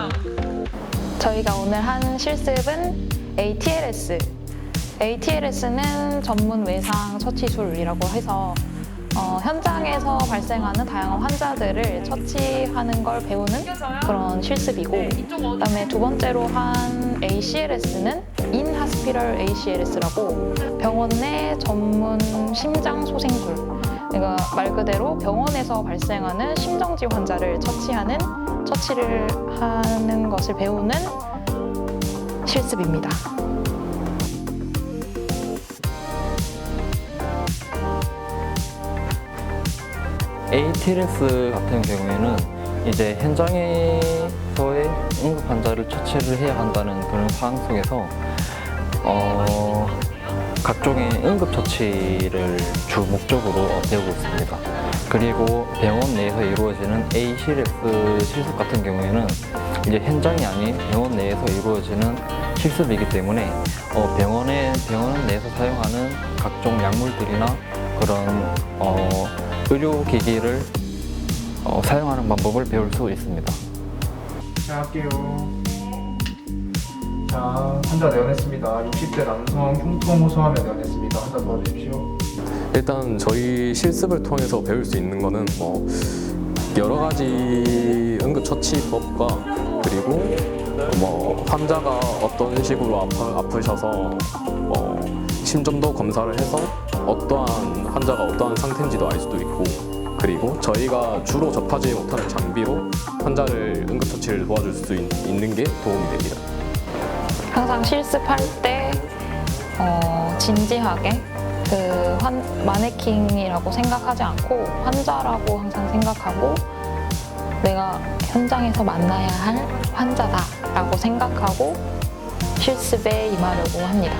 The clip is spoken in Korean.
있어요. 저희가 오늘 한 실습은 ATLS. ATLS는 전문 외상 처치술이라고 해서 어, 현장에서 발생하는 다양한 환자들을 처치하는 걸 배우는 그런 실습이고 그다음에 두 번째로 한 ACLS는 인하스피럴 ACLS라고 병원 내 전문 심장 소생술. 그러니까 말 그대로 병원에서 발생하는 심정지 환자를 처치하는 처치를 하는 것을 배우는 실습입니다. ATLS 같은 경우에는 이제 현장에서의 응급 환자를 처치를 해야 한다는 그런 상황 속에서 어, 각종의 응급 처치를 주 목적으로 배우고 있습니다. 그리고 병원 내에서 이루어지는 ACLS 실습 같은 경우에는 이제 현장이 아닌 병원 내에서 이루어지는 실습이기 때문에 어, 병원에 병원 내에서 사용하는 각종 약물들이나 그런 어, 의료기기를 어, 사용하는 방법을 배울 수 있습니다. 시작할게요. 자, 환자 내원했습니다. 60대 남성 흉통 호소하며 내원했습니다. 환자 도와주십시오. 일단 저희 실습을 통해서 배울 수 있는 거는 뭐 여러 가지 응급처치법과 그리고 뭐 환자가 어떤 식으로 아파, 아프셔서 뭐 심정도 검사를 해서 어떠한 환자가 어떠한 상태인지도 알 수도 있고 그리고 저희가 주로 접하지 못하는 장비로 환자를 응급처치를 도와줄 수 있, 있는 게 도움이 됩니다. 항상 실습할 때 어, 진지하게 그 환, 마네킹이라고 생각하지 않고 환자라고 항상 생각하고 내가 현장에서 만나야 할 환자다라고 생각하고 실습에 임하려고 합니다.